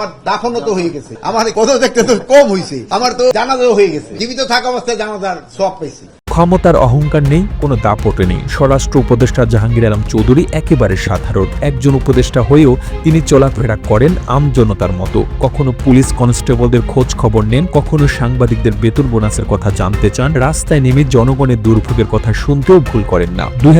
আমার দাফনও তো হয়ে গেছে। আমার কত দেখতে তো কম হয়েছে আমার তো জানাজাও হয়ে গেছে। জীবিত থাকা অবস্থায় জানাজার সব পেয়েছি ক্ষমতার অহংকার নেই, কোনো দাপটে নেই। স্বরাষ্ট্র উপদেষ্টা জাহাঙ্গীর আলম চৌধুরী একেবারে সাধারণ। একজন উপদেষ্টা হয়েও তিনি চলাফেরা করেন আমজনতার মতো। কখনো পুলিশ কনস্টেবলদের খোঁজ খবর নেন, কখনো সাংবাদিকদের বেতন বোনাসের কথা জানতে চান। রাস্তায় নেমে জনগণের দুর্ভোগের কথা শুনতেও ভুল করেন না। দুই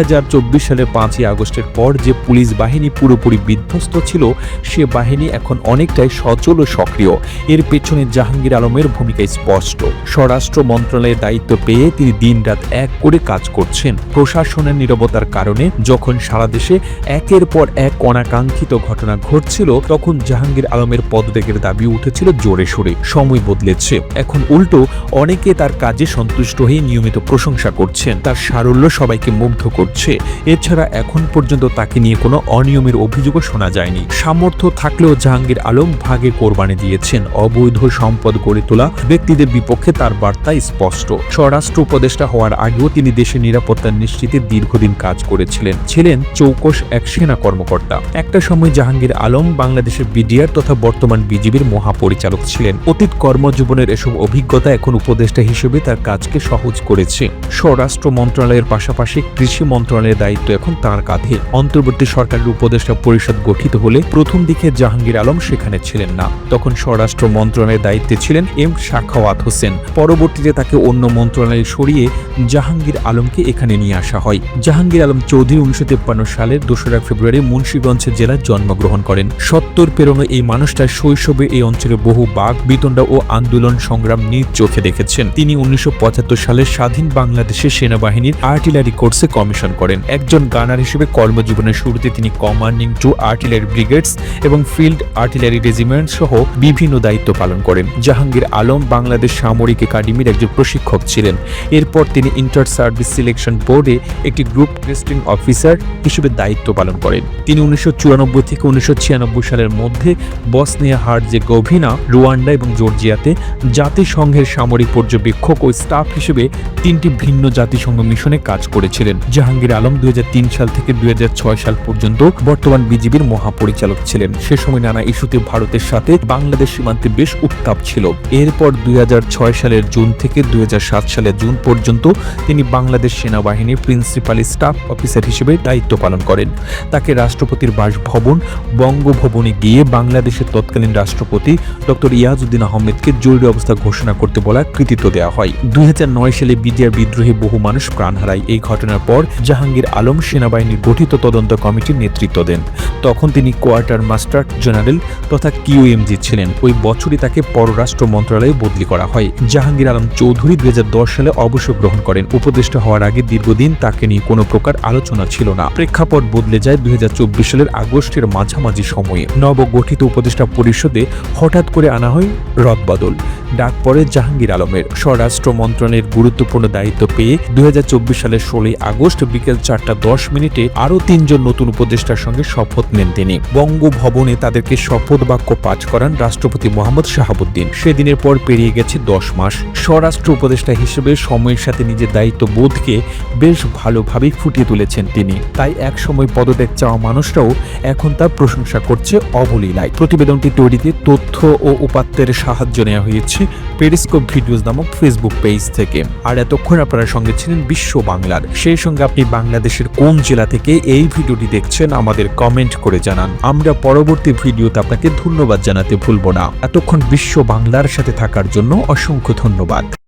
সালের পাঁচই আগস্টের পর যে পুলিশ বাহিনী পুরোপুরি বিধ্বস্ত ছিল, সে বাহিনী এখন অনেকটাই সচল ও সক্রিয়। এর পেছনে জাহাঙ্গীর আলমের ভূমিকা স্পষ্ট। স্বরাষ্ট্র মন্ত্রণালয়ের দায়িত্ব পেয়ে তিনি দিনরাত এক করে কাজ করছেন। প্রশাসনের নিরবতার কারণে যখন সারা দেশে একের পর এক অনাকাঙ্ক্ষিত ঘটনা ঘটছিল, তখন জাহাঙ্গীর আলমের পদত্যাগের দাবি উঠেছিল জোরে সোরে। সময় বদলেছে। এখন উল্টো অনেকে তার কাজে সন্তুষ্ট হয়ে নিয়মিত প্রশংসা করছেন। তার সারল্য সবাইকে মুগ্ধ করছে। এছাড়া এখন পর্যন্ত তাকে নিয়ে কোনো অনিয়মের অভিযোগও শোনা যায়নি। সামর্থ্য থাকলেও জাহাঙ্গীর আলম ভাগে কোরবানি দিয়েছেন। অবৈধ সম্পদ গড়ে তোলা ব্যক্তিদের বিপক্ষে তার বার্তা স্পষ্ট। স্বরাষ্ট্র উপদেষ্টা হওয়ার আগেও তিনি দেশের নিরাপত্তা নিশ্চিতে দীর্ঘদিন কাজ করেছিলেন। ছিলেন চৌকস এক সেনা কর্মকর্তা। একটা সময় জাহাঙ্গীর আলম বাংলাদেশের বিডিআর তথা বর্তমান বিজিবির মহাপরিচালক ছিলেন। অতীত কর্মজীবনের এসব অভিজ্ঞতা এখন উপদেষ্টা হিসেবে তার কাজকে সহজ করেছে। স্বরাষ্ট্র মন্ত্রণালয়ের পাশাপাশি কৃষি মন্ত্রণালয়ের দায়িত্ব এখন তার কাঁধে। অন্তর্বর্তী সরকারের উপদেষ্টা পরিষদ গঠিত হলে প্রথম দিকে জাহাঙ্গীর আলম সেখানে ছিলেন না। তখন স্বরাষ্ট্র মন্ত্রণালয়ের দায়িত্বে ছিলেন এম শাখাওয়াত হোসেন। পরবর্তীতে তাকে অন্য মন্ত্রণালয়ে সরিয়ে জাহাঙ্গীর আলমকে এখানে নিয়ে আসা হয়। জাহাঙ্গীর আলম চৌধুরী উনিশশো তেপ্পান্ন সালের দোসরা ফেব্রুয়ারি মুন্সীগঞ্জ জেলায় জন্মগ্রহণ করেন। সত্তর পেরোনো এই মানুষটা শৈশবে এই অঞ্চলে বহু বাঘ, বিতণ্ডা ও আন্দোলন সংগ্রাম নিজ চোখে দেখেছেন। তিনি উনিশশো পঁচাত্তর সালে স্বাধীন বাংলাদেশের সেনাবাহিনীর আর্টিলারি কোর্সে কমিশন করেন। একজন গানার হিসেবে কর্মজীবনের শুরুতে তিনি কমান্ডিং টু আর্টিলারি ব্রিগেডস এবং ফিল্ড আর্টিলারি রেজিমেন্ট সহ বিভিন্ন দায়িত্ব পালন করেন। জাহাঙ্গীর আলম বাংলাদেশ সামরিক একাডেমির একজন প্রশিক্ষক ছিলেন। এরপর তিনি ইন্টার সার্ভিস সিলেকশন বোর্ডে একটি গ্রুপ টেস্টিং অফিসার হিসেবে দায়িত্ব পালন করেন। তিনি উনিশশো চুরানব্বই থেকে উনিশশো ছিয়ানব্বই সালের মধ্যে বসনিয়া হার্জেগোভিনা রুয়ান্ডা এবং জর্জিয়াতে জাতিসংঘের সামরিক পর্যবেক্ষক ও স্টাফ হিসেবে তিনটি ভিন্ন জাতিসংঘ মিশনে কাজ করেছিলেন, জাহাঙ্গীর আলম দুই হাজার তিন সাল থেকে দুই হাজার ছয় সাল পর্যন্ত বর্তমান বিজিবির মহাপরিচালক ছিলেন। সে সময় নানা ইস্যুতে ভারতের সাথে বাংলাদেশ সীমান্তে বেশ উত্তাপ ছিল। এরপর দুই হাজার ছয় সালের জুন থেকে দুই হাজার সাত সালের জুন পর্যন্ত তিনি বাংলাদেশ সেনাবাহিনীর প্রিন্সিপাল স্টাফ অফিসার হিসেবে দায়িত্ব পালন করেন। তাকে রাষ্ট্রপতির বাসভবন, বঙ্গভবনে গিয়ে বাংলাদেশের তৎকালীন রাষ্ট্রপতি ডক্টর ইয়াজউদ্দিন আহমেদকে জরুরি অবস্থা ঘোষণা করতে বলা কৃতিত্ব দেওয়া হয়। দুই হাজার নয় সালে বিডিআর বিদ্রোহে বহু মানুষ প্রাণ হারায়। এই ঘটনার পর জাহাঙ্গীর আলম সেনাবাহিনীর গঠিত তদন্ত কমিটির নেতৃত্ব দেন। তখন তিনি কোয়ার্টার মাস্টার জেনারেল তথা কিউএমজি ছিলেন। ওই বছরই তাকে পররাষ্ট্র মন্ত্রণালয়ে বদলি করা হয়। জাহাঙ্গীর আলম চৌধুরী দুই হাজার দশ সালে অবসর গ্রহণ করেন। উপদেষ্টা হওয়ার আগে দীর্ঘদিন তাকে নিয়ে কোনো প্রকার আলোচনা ছিল না। প্রেক্ষাপট বদলে যায় দুই হাজার চব্বিশ সালের আগস্টের মাঝামাঝি সময়ে। নবগঠিত উপদেষ্টা পরিষদে হঠাৎ করে আনা হয় রদবদল। ডাক পড়ে জাহাঙ্গীর আলমের। স্বরাষ্ট্র মন্ত্রণালয়ের গুরুত্বপূর্ণ দায়িত্ব পেয়ে দুই হাজার চব্বিশ সালের ষোলোই আগস্ট বিকেল চারটা দশ মিনিটে আরও তিনজন নতুন উপদেষ্টার সঙ্গে শপথ নেন তিনি। বঙ্গভবনে তাদেরকে শপথ বাক্য পাঠ করান রাষ্ট্রপতি মোহাম্মদ শাহাবুদ্দিন। সেদিনের পর পেরিয়ে গেছে দশ মাস। স্বরাষ্ট্র উপদেষ্টা হিসেবে সময়ের সাথে নিজের দায়িত্ব বোধকে বেশ ভালোভাবেই ফুটিয়ে তুলেছেন তিনি। তাই এক সময় পদত্যাগ চাওয়া মানুষরাও এখন তার প্রশংসা করছে অবলীলায়। প্রতিবেদনটি তৈরিতে তথ্য ও উপাত্তের সাহায্য নেওয়া হয়েছে। পেরিস্কোপ ভিডিওস নামক ফেসবুক পেজ থেকে। আর এতক্ষণ আপনারা সঙ্গে ছিলেন বিশ্ব বাংলার। সেই সঙ্গে আপনি বাংলাদেশের কোন জেলা থেকে এই ভিডিওটি দেখছেন আমাদের কমেন্ট করে জানান। আমরা পরবর্তী ভিডিওতে আপনাকে ধন্যবাদ জানাতে ভুলব না। এতক্ষণ বিশ্ব বাংলার সাথে থাকার জন্য অসংখ্য ধন্যবাদ।